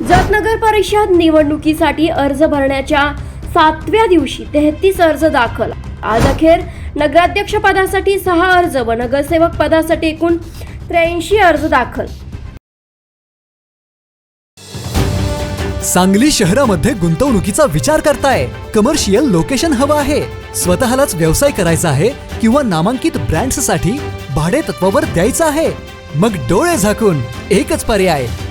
जतनगर परिषद निवडणुकीसाठी अर्ज भरण्याच्या सातव्या दिवशी तेहतीस अर्ज दाखल. आज अखेर नगराध्यक्ष पदासाठी सहा अर्ज व नगरसेवक पदासाठी एकूण त्र्याऐंशी अर्ज दाखल. सांगली शहरामध्ये गुंतवणुकीचा विचार करताय. कमर्शियल लोकेशन हवं आहे. स्वतःलाच व्यवसाय करायचा आहे किंवा नामांकित ब्रँड्ससाठी भाडे तत्वावर द्यायचं आहे. मग डोळे झाकून एकच पर्याय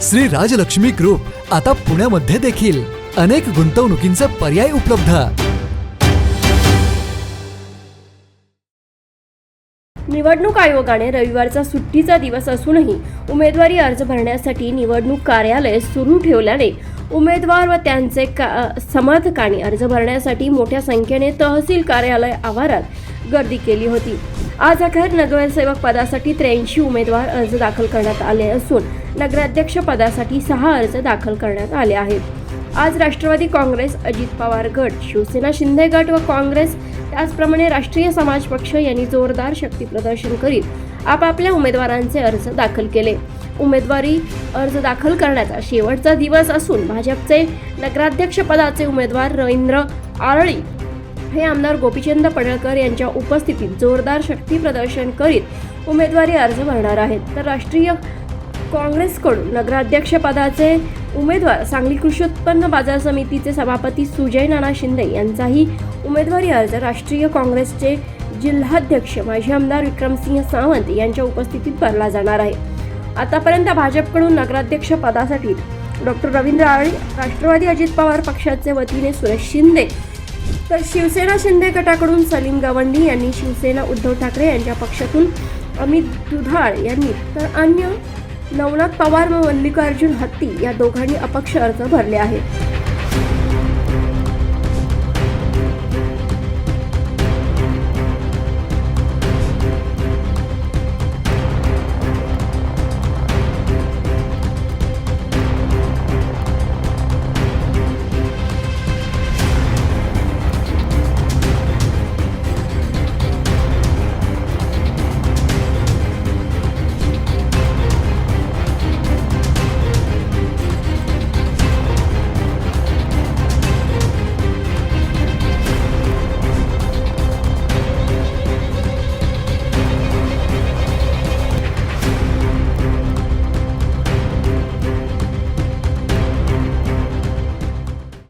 श्री राजलक्ष्मी ग्रुप आता पुण्यामध्ये देखील अनेक गुंतवणुकींचे पर्याय उपलब्ध. निवडणूक आयोगाने रविवारचा सुट्टीचा दिवस असूनही उमेदवारी अर्ज भरण्यासाठी निवडणूक कार्यालय सुरू ठेवल्याने उमेदवार व त्यांचे का समर्थकांनी अर्ज भरण्यासाठी मोठ्या संख्येने तहसील कार्यालय आवारात गर्दी केली होती. आज अखेर नगरसेवक पदासाठी त्र्याऐंशी उमेदवार अर्ज दाखल करण्यात आले असून नगराध्यक्ष पदासाठी सहा अर्ज दाखल करण्यात आले आहेत. आज राष्ट्रवादी काँग्रेस अजित पवार गट शिवसेना शिंदे गट व काँग्रेस त्याचप्रमाणे राष्ट्रीय समाज पक्ष यांनी जोरदार शक्ती प्रदर्शन करीत आपापल्या उमेदवारांचे अर्ज दाखल केले. उमेदवारी अर्ज दाखल करण्याचा शेवटचा दिवस असून भाजपचे नगराध्यक्षपदाचे उमेदवार रवींद्र आरळी हे आमदार गोपीचंद पडळकर यांच्या उपस्थितीत जोरदार शक्ती प्रदर्शन करीत उमेदवारी अर्ज भरणार आहेत. तर राष्ट्रीय काँग्रेसकडून नगराध्यक्षपदाचे उमेदवार सांगली कृषी उत्पन्न बाजार समितीचे सभापती सुजय नाना शिंदे यांचाही उमेदवारी अर्ज राष्ट्रीय काँग्रेसचे जिल्हाध्यक्ष माजी आमदार विक्रमसिंह सावंत यांच्या उपस्थितीत भरला जाणार आहे. आतापर्यंत भाजपकडून नगराध्यक्ष पदासाठी डॉक्टर रवींद्र आळे राष्ट्रवादी अजित पवार पक्षाचे वतीने सुरेश शिंदे तर शिवसेना शिंदे गटाकडून सलीम गवंडी यांनी शिवसेना उद्धव ठाकरे यांच्या पक्षातून अमित दुधाळ यांनी तर अन्य नवनाथ पवार व मल्लिकार्जुन हत्ती या दोघांनी अपक्ष अर्ज भरले आहेत.